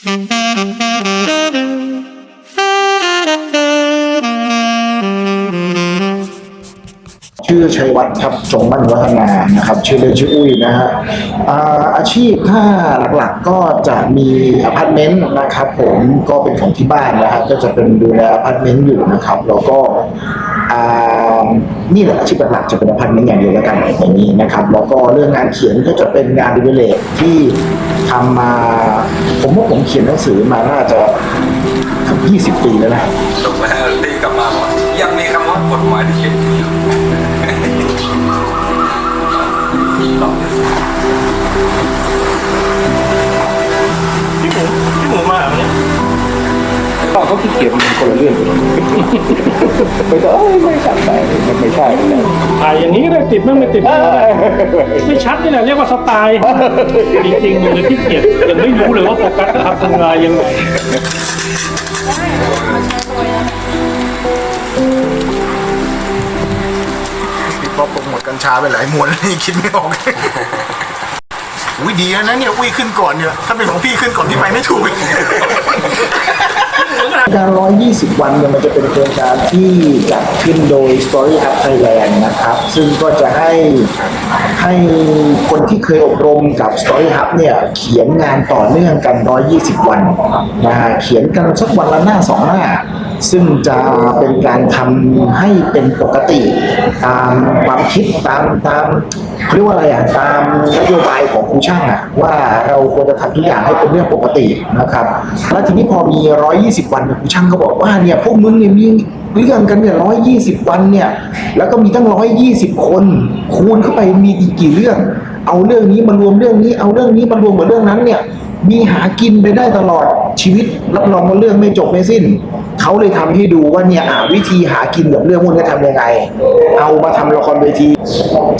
ชื่อชัยวัฒน์ครับสงมั่นวัฒนานะครับ ชื่อเล่นชื่ออุ้ยนะฮะอาอาชีพถ้าหลักๆก็จะมีอพาร์ตเมนต์นะครับผมก็เป็นของที่บ้านนะฮะก็จะเป็นดูแลอพาร์ตเมนต์อยู่นะครับ แล้วก็อ่า นี่แหละอาชีพหลักจะเป็นพันธุ์นต์อย่างเดียวแล้วกันอย่างนี้นะครับ แล้วก็เรื่องงานเขียนก็จะเป็นงานดิเวเลกที่ทำมา ผมว่าผมเขียนหนังสือมาน่าจะยี่สิบปีแล้วนะ อย่างนี้ก็ได้ติดบ้างไม่ติดบ้างไม่ชัดนี่แหละเรียกว่าสไตล์จริงๆเลยที่เกียจยังไม่รู้เลยว่าโฟกัสทำทำงานยังไงพี่ป๊อปโปรโมทกัญชาไปหลายมวนแล้วนี่คิดไม่ออกอุ้ยดีนะเนี่ยอุ้ยขึ้นก่อนเนี่ยถ้าเป็นของพี่ขึ้นก่อนพี่ไปไม่ถูก การ120 วันเนี่ยมันจะเป็นโครงการที่จัดขึ้นโดย Story Hub Thailand นะครับ ซึ่งก็จะให้ให้คนที่เคยอบรมกับ Story Hub เนี่ยเขียนงานต่อเนื่องกัน 120 วันนะฮะเขียนกันสักวันละหน้าสองหน้า ซึ่งจะเป็นการทำให้เป็นปกติตามความคิดตามตาม เขาเรียกว่าอะไรอะตามนโยบายของครูช่างอะว่าเราควรจะทำทุกอย่างให้เป็นเรื่องปกตินะครับ แล้วทีนี้พอมี 120 วันครูช่างก็บอกว่าเนี่ยพวกมึงเนี่ยมีเรื่องกันเนี่ย120วันเนี่ย แล้วก็มีตั้ง120คน คูณเข้าไปมีอีกกี่เรื่อง เอาเรื่องนี้มารวมเรื่องนี้ เอาเรื่องนี้มารวมกับเรื่องนั้นเนี่ย มีหากินไปได้ตลอดชีวิตรับรองว่าเรื่องไม่จบไม่สิ้น เขาเลยทำให้ดูว่าเนี่ยอ่าวิธีหากินกับเรื่องพวกนี้ทำยังไง เอามาทำละครเวที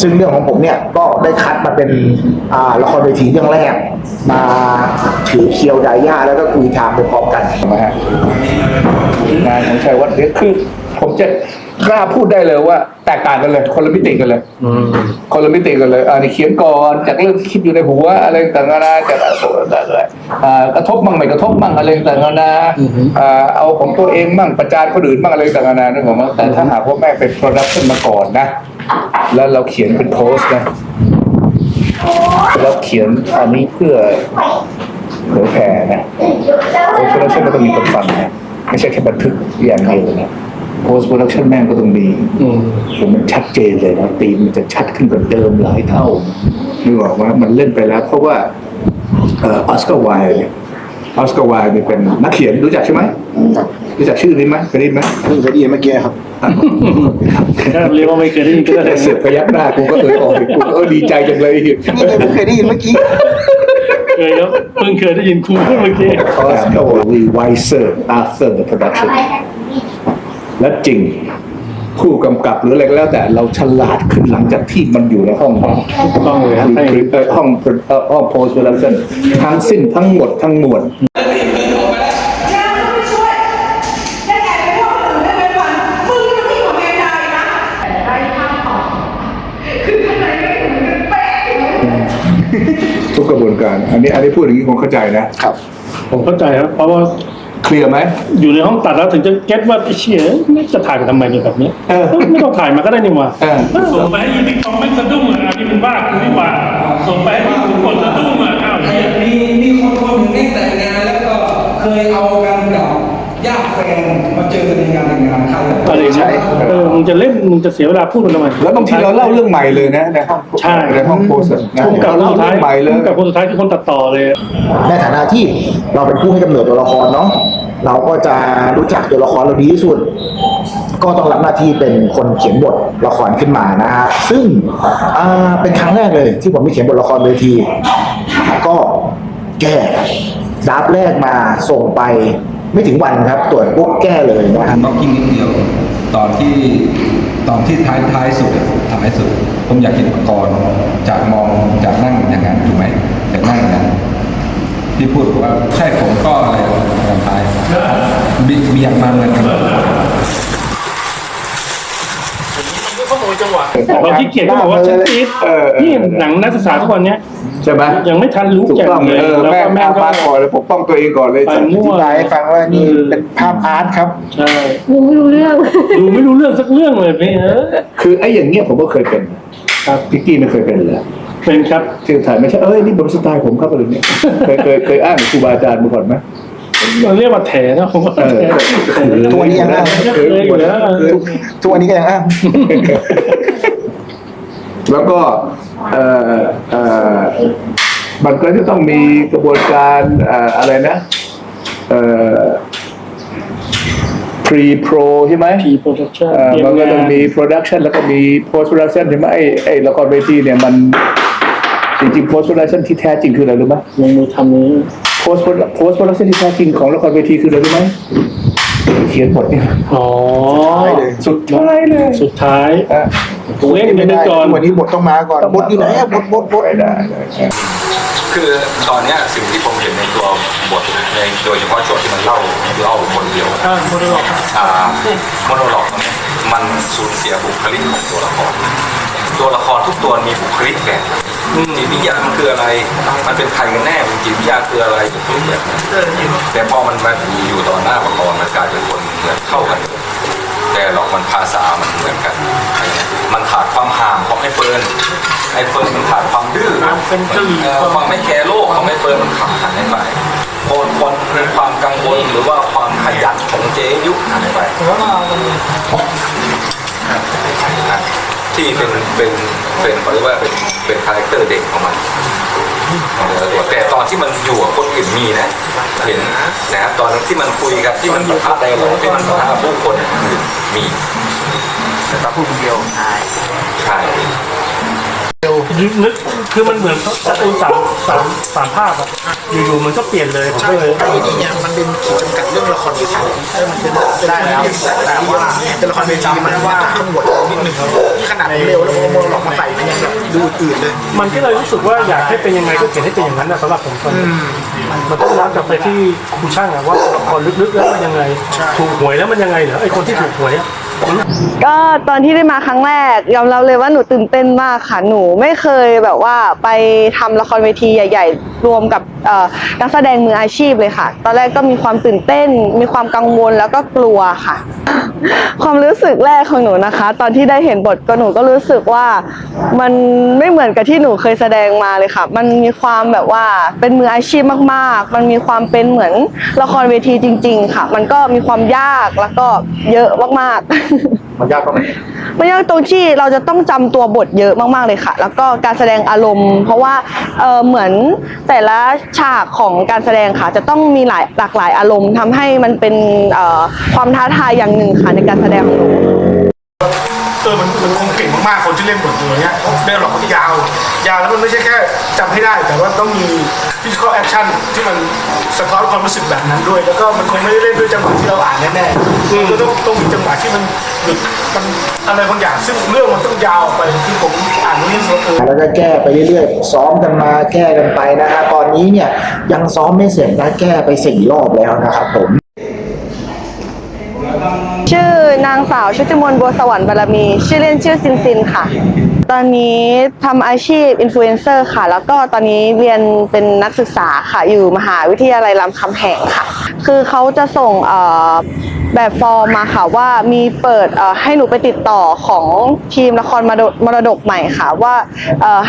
ซึ่งเรื่องของผมเนี่ยก็ได้คัดมาเป็นอ่าละครเวทีเรื่องแรก มาถือเคียวดาย่าแล้วก็คุยไทม์ไปพร้อมกันนะฮะงานของชัยวัฒน์เนี่ยคือ ผมจะกล้าพูดได้เลยว่า แตกต่างกันเลย คนละมิติกันเลยคนละมิติกันเลยอ่านี่เขียนก่อนจากเรื่องที่คิดอยู่ในหัวอะไรต่างๆนานาจากอะไรอ่ากระทบมั่งไม่กระทบมั่งอะไรต่างๆนานาอ่าเอาของตัวเองมั่งประจานคนอื่นมั่งอะไรต่างๆนานานึกออกไหมแต่ถ้าหากว่าแม่เป็นโปรดักชั่นมาก่อนนะ แล้วเราเขียนเป็นโพสต์นะเราเขียนอันนี้เพื่อเผยแผ่นะโพสต์โปรดักชั่นก็ต้องมีคนฟังนะไม่ใช่แค่บันทึกอย่างเดียวนะ โพสต์โปรดักชั่นแม่งก็ต้องมีผมมันชัดเจนเลยนะตีมมันจะชัดขึ้นกว่าเดิมหลายเท่านึกออกว่ามันเล่นไปแล้ว เพราะว่าเอ่อออสการ์ไวล์เนี่ยออสการ์ไวล์เนี่ยเป็นนักเขียนรู้จักใช่ไหมรู้จักชื่อนี้ไหมเคยได้ยินไหมเพิ่งเคยได้ยินเมื่อกี้ครับถ้าเรียกว่าไม่เคยได้ยินก็ได้เสือกพยักหน้ากูก็เออออกดิกูก็เออดีใจจังเลยนี่ไงผมเคยได้ยินเมื่อกี้เคยแล้วเพิ่งเคยได้ยินครูพูดเมื่อกี้ Oscar we wiser after the production และจริงผู้กำกับหรืออะไรก็แล้วแต่เราฉลาดขึ้นหลังจากที่มันอยู่ในห้องต้องเลยครับให้เอ่อห้องเอ่อห้อง post production ทั้งสิ้นทั้งหมดทั้งมวลย่ามึงไม่ช่วยจะแอบไปพวกอื่นได้ไหมวันมึงยังไม่กว่าแมงดาเลยนะแต่ได้ภาพต่อคือข้างในไม่ถึงกันเป๊ะทุกกระบวนการ อันนี้อันนี้พูดอย่างนี้คงเข้าใจนะครับ ผมเข้าใจครับเพราะว่า เคลียร์ไหม อยู่ในห้องตัดแล้วถึงจะเก็ตว่าไอ้เชี่ยไม่จะถ่ายไปทำไมเนี่ยแบบนี้เออ ไม่ต้องถ่ายมาก็ได้นี่หว่าเออส่งไปให้ยีติ๊กต็อกไม่สะดุ้งอะอันนี้เป็นบ้าคุณนี่หว่าส่งไปให้คุณกดสะดุ้งอะอ้าวเหี้ย มีมีคนคนหนึ่งได้แต่งงานแล้วก็เคยเอากัน อะไรอย่างเงี้ยเออมึงจะเล่นมึงจะเสียเวลาพูดมันทำไมแล้วบางทีเราเล่าเรื่องใหม่เลยนะในห้องใช่ในห้องโพสต์นะผมกับคนเล่าสุดเรื่ท้าอยงใหม่เลย ผมกับคนสุดท้ายคือคนตัดต่อเลย ในฐานะที่เราเป็นผู้ให้กำเนิดตัวละครเนาะเราก็จะรู้จักตัวละครเราดีที่สุด ก็ต้องรับหน้าที่เป็นคนเขียนบทละครขึ้นมานะฮะซึ่งอ่าเป็นครั้งแรกเลยที่ผมได้เขียนบทละครเวที ก็แก้ดราฟต์แรกมาส่งไป ไม่ถึงวันครับ ตรวจปุ๊บแก้เลยนะฮะต้องกินนิดเดียวตอนที่ตอนที่ท้ายท้ายสุดอะท้ายสุด ผมอยากเห็นปกรณ์จากมองจากนั่งอย่างนั้นถูกไหมจากนั่งอย่างนั้นที่พูดว่าใช่ผมก็อะไรตอนท้ายมีมีอย่างมาเหมือนกันเราที่เกียจก็บอกว่าฉันติดเออเออนี่หนังนักศึกษาทุกวันเนี้ย ใช่ไหมยังไม่ทันรู้ถูกแก่ต้องเลยเออแล้วแม่ก็แม่แม่ก็ปาก่อนเลยปกป้องตัวเองก่อนเลยไปอมั่วธิบายให้ฟังว่านี่เป็นภาพอาร์ตครับ ใช่หนูไม่รู้เรื่อง ดูไม่รู้เรื่องสักเรื่องเลยพี่เออคือไอ้อย่างเงี้ยผมก็เคยเป็นครับพิกกี้ไม่เคยเป็นเลยเป็นครับ ที่ถ่ายไม่ใช่เอ้ยนี่บนสไตล์ผมครับอะไรเนี่ยเคยเคยเคยอ้างครูบาอาจารย์มาก่อนไหม เราเรียกว่าแถนะผมว่าเออ แถตัวนี้ยังอ้างเคยอยู่แล้ว ทุกทุกวันนี้ก็ยังอ้างแล้วก็ เอ่อเอ่อมันก็จะต้องมีกระบวนการเอ่ออะไรนะเอ่อ pre pro ใช่ไหมพีโปรดักชั่นเอ่อมันก็ต้องมี production แล้วก็มี post production ใช่ไหมไอ้ไอ้ละครเวทีเนี่ยมันจริงๆ post production ที่แท้จริงคืออะไรรู้ไหมลงมือทำนี้ post produ- post production ที่แท้จริงของละครเวทีคืออะไรรู้ไหมเขียนบทเนี่ยอ๋อสุดท้ายเลย สุดท้ายอะ เล่นกันไปก่อน วันนี้บทต้องมาก่อนบทอยู่ไหนอะบทบทบทไม่ได้คือตอนเนี้ยสิ่งที่ผมเห็นในตัวบทในโดยเฉพาะช่วงที่มันเล่าเล่าคนเดียวอ่าโมเดลอ่ามโนโลกตรงเนี้ยมันสูญเสียบุคลิกของตัวละครตัวละครทุกตัวมีบุคลิกแบบจิตวิทยามันคืออะไร มันเป็นใครกันแน่มันจิตวิทยาคืออะไรบุคลิกแบบไหนแต่พอมันมาอยู่ต่อหน้าละครมันกลายเป็นคนเหมือนเข้ากัน แต่หรอกมันภาษามันเหมือนกัน มันขาดความห่างของไอ้เฟิร์นไอ้เฟิร์นมันขาดความดื้อเป็นกะหรี่เอ่อความไม่แคร์โลกของไอ้เฟิร์นมันขาดหายไปคนคนมีความกังวลหรือว่าความขยันของเจยุหายไปที่เป็นเป็นเป็นเขาเรียกว่าเป็นเป็นคาแรคเตอร์เด็กของมันเออ แต่ตอนที่มันอยู่กับคนอื่นมีนะ เห็นนะครับตอนที่มันคุยกับที่มันประทะไดหรอกที่มันประทะผู้คนอื่นมีแต่ถ้าพูดคนเดียวใช่ใช่ นึกคือมันเหมือนการ์ตูนสามสามสามภาพอะอยู่ๆมันก็เปลี่ยนเลยผมก็เลยไอ้นี่เนี่ยมันเป็นขีดจำกัดเรื่องละครเวทีให้มันเป็นได้แล้วแต่ว่าเป็นละครเวทีมันว่าขมวดนิดนึงครับนี่ขนาดเร็วแล้วโมหลอกมาใส่มันยังแบบดูอื่นเลยมันก็เลยรู้สึกว่าอยากให้เป็นยังไงก็เขียนให้เป็นอย่างนั้นนะสำหรับผมตอนนี้มันต้องย้อนกลับไปที่ครูช่างอะว่าละครลึกๆแล้วมันยังไงถูกหวยแล้วมันยังไงเหรอไอ้คนที่ถูกหวยอะ ก็ตอนที่ได้มาครั้งแรกยอมรับเลยว่าหนูตื่นเต้นมากค่ะหนูไม่เคยแบบว่าไปทำละครเวทีใหญ่ ๆ รวมกับเอ่อนักแสดงมืออาชีพเลยค่ะ ตอนแรกก็มีความตื่นเต้น มีความกังวลแล้วก็กลัวค่ะ ความรู้สึกแรกของหนูนะคะ ตอนที่ได้เห็นบทก็หนูก็รู้สึกว่ามันไม่เหมือนกับที่หนูเคยแสดงมาเลยค่ะ มันมีความแบบว่าเป็นมืออาชีพมากๆ มันมีความเป็นเหมือนละครเวทีจริง ๆ ค่ะ มันก็มีความยากแล้วก็เยอะมากๆมันยากตรงไหนมันยากตรงที่เราจะต้องจำตัวบทเยอะมากๆเลยค่ะ แล้วก็การแสดงอารมณ์ เพราะว่าเออเหมือนแต่ละฉากของการแสดงค่ะ จะต้องมีหลายหลากหลายอารมณ์ทำให้มันเป็นความท้าทายอย่างหนึ่งค่ะในการแสดงของหนู ออมันมันคงเก่งมากๆคนที่เล่นบทตัวเนี้ยเรื่องหรอกมันยาว ยาวแล้วมันไม่ใช่แค่จำให้ได้ แต่ว่าต้องมี physical action ที่มันสะท้อนความรู้สึกแบบนั้นด้วย แล้วก็มันคงไม่ได้เล่นด้วยจังหวะที่เราอ่านแน่ๆก็ต้องต้องมีจังหวะที่มันหยุดมันอะไรบางอย่างซึ่งเรื่องมันต้องยาวไปคือผมอ่านเรื่องนี้เออแล้วก็แก้ไปเรื่อยๆซ้อมกันมาแก้กันไปนะฮะตอนนี้เนี่ยยังซ้อมไม่เสร็จนะแก้ไปสี่รอบแล้วนะครับผม ชื่อนางสาวชุติมนบัวสวรรค์บารมี ชื่อเล่นชื่อซินซินค่ะ ตอนนี้ทำอาชีพอินฟลูเอนเซอร์ค่ะ แล้วก็ตอนนี้เรียนเป็นนักศึกษาค่ะ อยู่มหาวิทยาลัยรามคำแหงค่ะ คือเขาจะส่งแบบฟอร์มมาค่ะว่ามีเปิดให้หนูไปติดต่อของทีมละครมรดกใหม่ค่ะ ว่า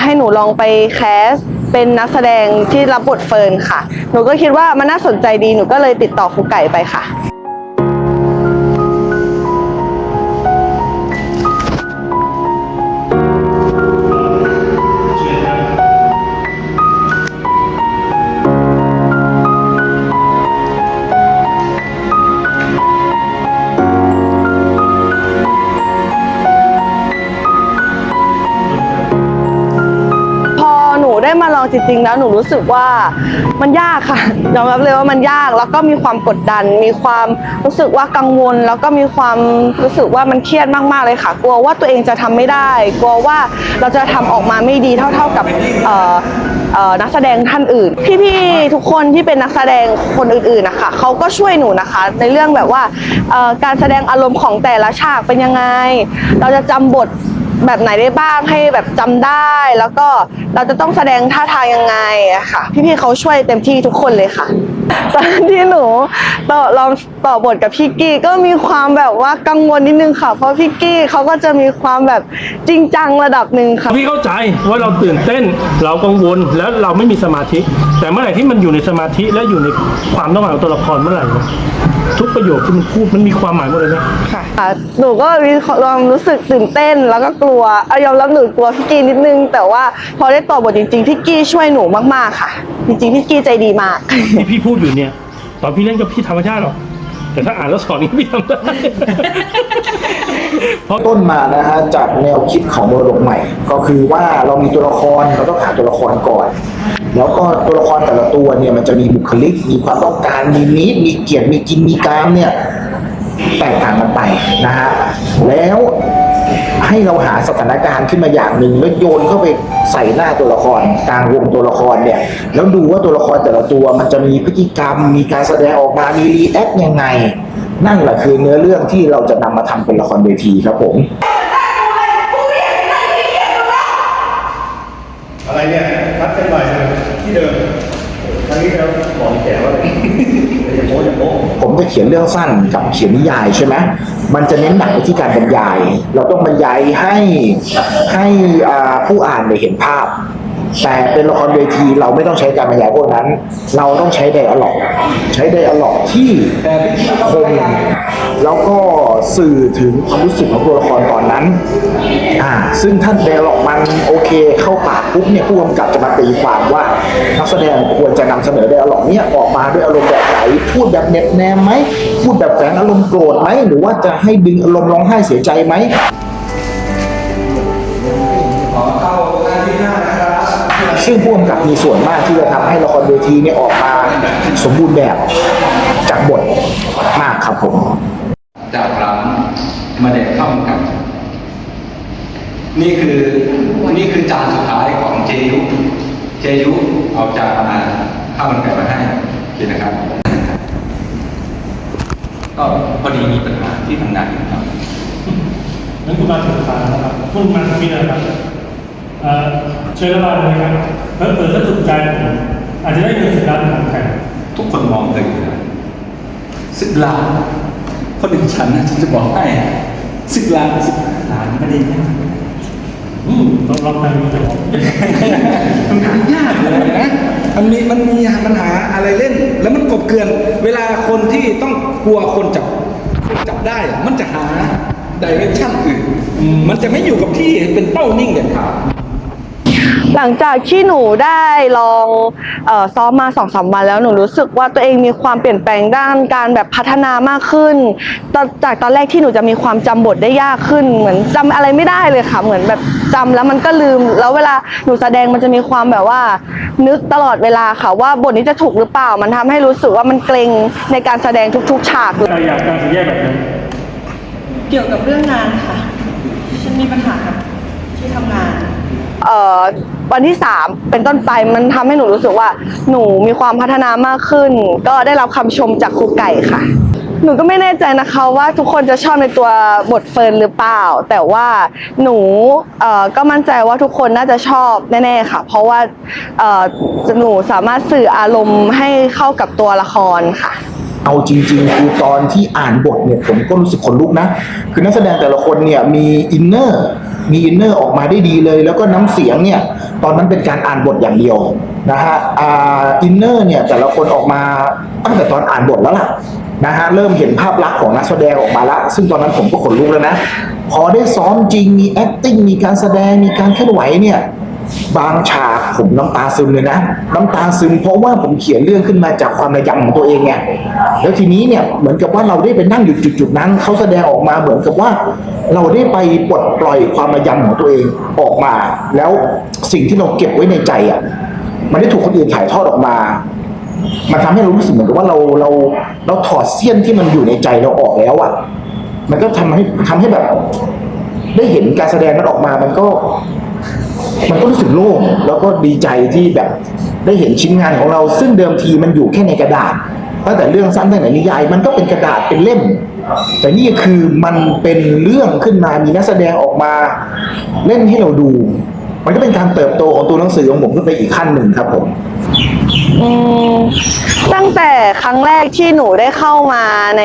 ให้หนูลองไปแคสเป็นนักแสดงที่รับบทเฟิร์นค่ะ หนูก็คิดว่ามันน่าสนใจดีหนูก็เลยติดต่อครูไก่ไปค่ะ จริงๆแล้วหนูรู้สึกว่ามันยากค่ะยอมรับเลยว่ามันยากแล้วก็มีความกดดัน มีความรู้สึกว่ากังวล แล้วก็มีความรู้สึกว่ามันเครียดมากๆเลยค่ะ กลัวว่าตัวเองจะทำไม่ได้ กลัวว่าเราจะทำออกมาไม่ดีเท่า ๆกับนักแสดงท่านอื่น พี่ๆทุกคนที่เป็นนักแสดงคนอื่นๆนะคะเขาก็ช่วยหนูนะคะ ในเรื่องแบบว่าการแสดงอารมณ์ของแต่ละฉากเป็นยังไง เราจะจำบท แบบไหนได้บ้างให้แบบจำได้ แล้วก็เราจะต้องแสดงท่าทางยังไงอะค่ะ พี่ๆเขาช่วยเต็มที่ทุกคนเลยค่ะ ตอนที่หนูต่อลองต่อบทกับพี่กี้ก็มีความแบบว่ากังวลนิดนึงค่ะ เพราะพี่กี้เขาก็จะมีความแบบจริงจังระดับหนึ่งค่ะพี่เข้าใจว่าเราตื่นเต้นเรากังวลแล้วเราไม่มีสมาธิ แต่เมื่อไหร่ที่มันอยู่ในสมาธิและอยู่ในความต้องการของตัวละครเมื่อไหร่เนี่ยทุกประโยคที่มันพูดมันมีความหมายหมดเลยนะค่ะหนูก็มีความรู้สึกตื่นเต้นแล้วก็กลัวเอายอมรับหนูกลัวพี่กี้นิดนึง แต่ว่าพอได้ต่อบทจริงๆพี่กี้ช่วยหนูมากๆค่ะ จริงๆพี่กี้ใจดีมาก ที่พี่พูดอยู่เนี่ยตอนพี่เล่นกับพี่ธรรมชาติหรอกแต่ถ้าอ่านแล้วสอนนี่พี่ทำได้เพราะต้นมานะฮะจากแนวคิดของมรดกใหม่ ก็คือว่าเรามีตัวละครเราต้องหาตัวละครก่อน แล้วก็ตัวละครแต่ละตัวเนี่ยมันจะมีบุคลิก มีความต้องการมีนิดมีเกียรติมีกินมีกรามเนี่ยแตกต่างกันไปนะฮะแล้ว ให้เราหาสถานการณ์ขึ้นมาอย่างหนึ่งแล้วโยนเข้าไปใส่หน้าตัวละครกลางวงตัวละครเนี่ยแล้วดูว่าตัวละครแต่ละตัวมันจะมีพฤติกรรม มีการแสดงออกมามีรีแอคยังไง นั่นแหละคือเนื้อเรื่องที่เราจะนำมาทำเป็นละครเวทีครับผม อะไรเนี่ยนัดกันใหม่ที่เดิมครั้งนี้เราบอกแกว่าอย่าโม้อย่าโม้ ผม จะเขียนเรื่องสั้นกับเขียนนิยายใช่ไหมมันจะเน้นหนักไปที่การบรรยาย เราต้องบรรยายให้ให้ผู้อ่านได้เห็นภาพ แต่เป็นละครเวทีเราไม่ต้องใช้การบรรยายพวกนั้น เราต้องใช้ไดอะล็อก ใช้ไดอะล็อกที่คมแล้วก็สื่อถึงความรู้สึกของตัวละครตอนนั้น อ่า ซึ่งท่านไดอะล็อกมันโอเคเข้าปากปุ๊บเนี่ยผู้กำกับจะมาตีความว่านักแสดงควรจะนำเสนอไดอะล็อกเนี่ยออกมาด้วยอารมณ์แบบไหนพูดแบบเน็บแนมไหมพูดแบบแฝงอารมณ์โกรธไหมหรือว่าจะให้ดึงอารมณ์ร้องไห้เสียใจไหม ซึ่งผู้กำกับมีส่วนมากที่จะทำให้ละครเวทีเนี่ยออกมาสมบูรณ์แบบจากบทมากครับผมจากร้านมาเด็ดข้าวมันไก่นี่คือนี่คือจานสุดท้ายของเจยุเจยุเอาจานมาข้าวมันไก่มาให้กินนะครับ ก็พอดีมีปัญหาที่ทำงานครับนั้นคุณมาถึงทางนะครับพูดมาทางนี้นะครับ เอ่อเชิญระบายเลยครับเพิ่มเติมถ้าถูกใจผมอาจจะได้เงินสิบล้านของแข่งทุกคนมองเลยนะสิบล้านคนหนึ่งฉันนะฉันจะบอกให้สิบล้านสิบล้านไม่ได้ยากอืมลองลองทำดูจะบอกมันทำยากเลยนะมันมีมันมีปัญหาอะไรเล่น แล้วมันกบเกลื่อน เวลาคนที่ต้องกลัวคนจับคนจับได้อะมันจะหาดิเรกชันอื่น มันจะไม่อยู่กับที่เป็นเป้านิ่งเด็ดขาด หลังจากที่หนูได้ลองเออซ้อมมาสองสามวันแล้วหนูรู้สึกว่าตัวเองมีความเปลี่ยนแปลงด้านการแบบพัฒนามากขึ้นตอนจากตอนแรกที่หนูจะมีความจำบทได้ยากขึ้น เหมือนจำอะไรไม่ได้เลยค่ะ เหมือนแบบจำแล้วมันก็ลืม แล้วเวลาหนูแสดงมันจะมีความแบบว่า นึกตลอดเวลาค่ะว่าบทนี้จะถูกหรือเปล่า มันทำให้รู้สึกว่ามันเกรงในการแสดงทุก ๆ ฉากเลยเราอยากการสีแยกแบบนั้นเกี่ยวกับเรื่องงานค่ะ ฉันมีปัญหาที่ทำงานเอ่อ วันที่ 3 เป็นต้นไปมันทำให้หนูรู้สึกว่าหนูมีความพัฒนามากขึ้น ก็ได้รับคำชมจากครูไก่ค่ะ หนูก็ไม่แน่ใจนะคะว่าทุกคนจะชอบในตัวบทเฟิร์นหรือเปล่า แต่ว่าหนูก็มั่นใจว่าทุกคนน่าจะชอบแน่ๆค่ะ เพราะว่าหนูสามารถสื่ออารมณ์ให้เข้ากับตัวละครค่ะ เอาจริง ๆ คือตอนที่อ่านบทเนี่ยผมก็รู้สึกขนลุกนะ คือนักแสดงแต่ละคนเนี่ยมีอินเนอร์มีอินเนอร์ออกมาได้ดีเลย แล้วก็น้ำเสียงเนี่ยตอนนั้นเป็นการอ่านบทอย่างเดียวนะฮะอินเนอร์เนี่ยแต่ละคนออกมาตั้งแต่ตอนอ่านบทแล้วล่ะนะฮะเริ่มเห็นภาพลักษณ์ของนักแสดงออกมาล้วซึ่งตอนนั้นผมก็ขนลุกแล้วนะ พอได้ซ้อมจริงมี acting มีการแสดงมีการเคลื่อนไหวเนี่ยบางฉาก ผมน้ำตาซึมเลยนะน้ำตาซึมเพราะว่าผมเขียนเรื่องขึ้นมาจากความระยำของตัวเองไงแล้วทีนี้เนี่ยเหมือนกับว่าเราได้ไปนั่งอยู่จุดๆนั้นเขาแสดงออกมาเหมือนกับว่า เราได้ไปปลดปล่อยความระยำของตัวเองออกมา แล้วสิ่งที่เราเก็บไว้ในใจอะมันได้ถูกคนอื่นถ่ายทอดออกมา มันทำให้เรารู้สึกเหมือนกับว่าเราเราเราถอดเสี้ยนที่มันอยู่ในใจเราออกแล้วอะ มันก็ทำให้ทำให้แบบ ได้เห็นการแสดงนั้นออกมา มันก็ มันก็รู้สึกโล่งแล้วก็ดีใจที่แบบได้เห็นชิ้นงานของเรา ซึ่งเดิมทีมันอยู่แค่ในกระดาษตั้งแต่เรื่องสั้นตั้งแต่นิยาย มันก็เป็นกระดาษเป็นเล่ม แต่นี่คือมันเป็นเรื่องขึ้นมามีนักแสดงออกมาเล่นให้เราดู มันก็เป็นการเติบโตของตัวหนังสือของผมขึ้นไปอีกขั้นหนึ่งครับผม อืมตั้งแต่ครั้งแรกที่หนูได้เข้ามาใน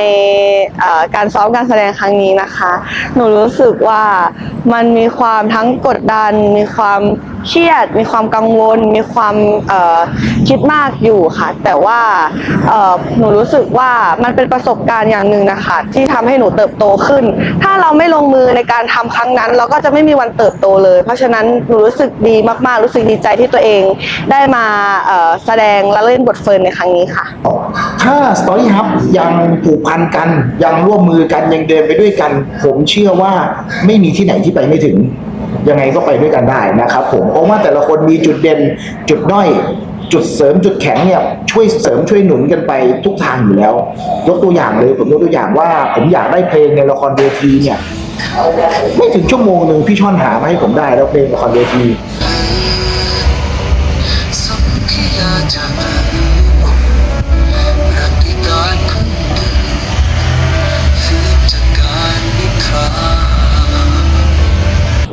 เอ่อการซ้อมการแสดงครั้งนี้นะคะ หนูรู้สึกว่ามันมีความทั้งกดดัน มีความ เครียดมีความกังวล มีความคิดมากอยู่ค่ะ แต่ว่าหนูรู้สึกว่ามันเป็นประสบการณ์อย่างหนึ่งนะคะ ที่ทำให้หนูเติบโตขึ้น ถ้าเราไม่ลงมือในการทำครั้งนั้น เราก็จะไม่มีวันเติบโตเลย เพราะฉะนั้นหนูรู้สึกดีมากๆ รู้สึกดีใจที่ตัวเองได้มาแสดงและเล่นบทเฟิร์นในครั้งนี้ค่ะ ถ้า Story Hub ยังผูกพันกันยังร่วมมือกันยังเดินไปด้วยกัน ผมเชื่อว่าไม่มีที่ไหนที่ไปไม่ถึง ยังไงก็ไปด้วยกันได้นะครับผมเพราะว่าแต่ละคนมีจุดเด่นจุดด้อยจุดเสริมจุดแข็งเนี่ยช่วยเสริมช่วยหนุนกันไปทุกทางอยู่แล้ว ยกตัวอย่างเลยผมยกตัวอย่างว่า ผมอยากได้เพลงในละครเวทีเนี่ยไม่ถึงชั่วโมงหนึ่งพี่ช่อนหามาให้ผมได้แล้วเพลงละครเวที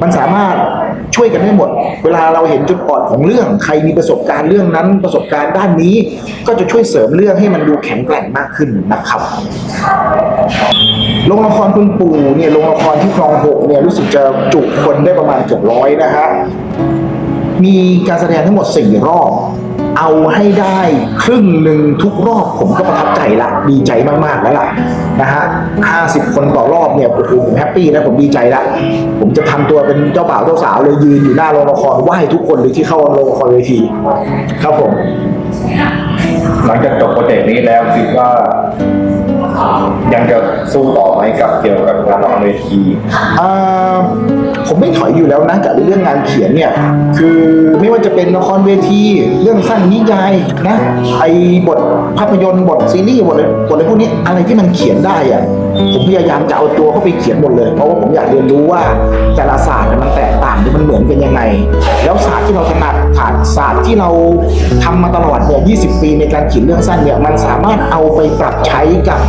มันสามารถช่วยกันได้หมด เวลาเราเห็นจุดอ่อนของเรื่อง ใครมีประสบการณ์เรื่องนั้น ประสบการณ์ด้านนี้ ก็จะช่วยเสริมเรื่องให้มันดูแข็งแกร่งมากขึ้นนะครับโรงละครคุณปู่เนี่ยโรงละครที่คลองหกเนี่ยรู้สึกจะจุคนได้ประมาณเกือบร้อยนะฮะมีการแสดงทั้งหมด 4 รอบ เอาให้ได้ครึ่งหนึ่งทุกรอบผมก็ประทับใจละดีใจมากๆแล้วล่ะนะฮะห้าสิบคนต่อรอบเนี่ยโอ้โหผมแฮปปี้นะผมดีใจละผมจะทำตัวเป็นเจ้าบ่าวเจ้าสาวเลยยืนอยู่หน้าโรงละครไหว้ทุกคนเลยที่เข้าโรงละครเวที ครับผม หลังจากจบโปรเจกต์นี้แล้วคิดว่า ยังจะสู้ต่อไหมกับเกี่ยวกับงานละครเวทีอ่าผมไม่ถอยอยู่แล้วนะกับเรื่องงานเขียนเนี่ย คือไม่ว่าจะเป็นละครเวที เรื่องสั้นนิยายนะไอบทภาพยนตร์บทซีรีส์บทอะไรบทอะไรพวกนี้อะไรที่มันเขียนได้อะผมพยายามจะเอาตัวเข้าไปเขียนหมดเลย เพราะว่าผมอยากเรียนรู้ว่าแต่ละศาสตร์ เนี่ยมันแตกต่างมันเหมือนกันยังไง แล้วศาสตร์ที่เราถนัดศาสตร์ศาสตร์ที่เราทำมาตลอดเนี่ยยีปีในการเขียนเรื่องสั้นเนี่ยมันสามารถเอาไปปรับใช้กับ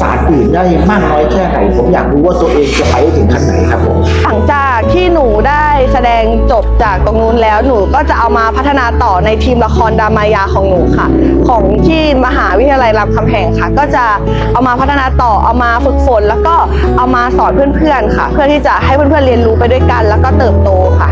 ศาสตร์อื่นได้มากน้อยแค่ไหน ผมอยากรู้ว่าตัวเองจะไปถึงขั้นไหนครับผมหลังจาก ที่หนูได้แสดงจบจากตรงนู้นแล้วหนูก็จะเอามาพัฒนาต่อในทีมละครดามายาของหนูค่ะ ของที่มหาวิทยาลัยรามคำแหงค่ะ ก็จะเอามาพัฒนาต่อเอามาฝึกฝน แล้วก็เอามาสอนเพื่อนๆค่ะ เพื่อที่จะให้เพื่อนๆเรียนรู้ไปด้วยกัน แล้วก็เติบโตค่ะ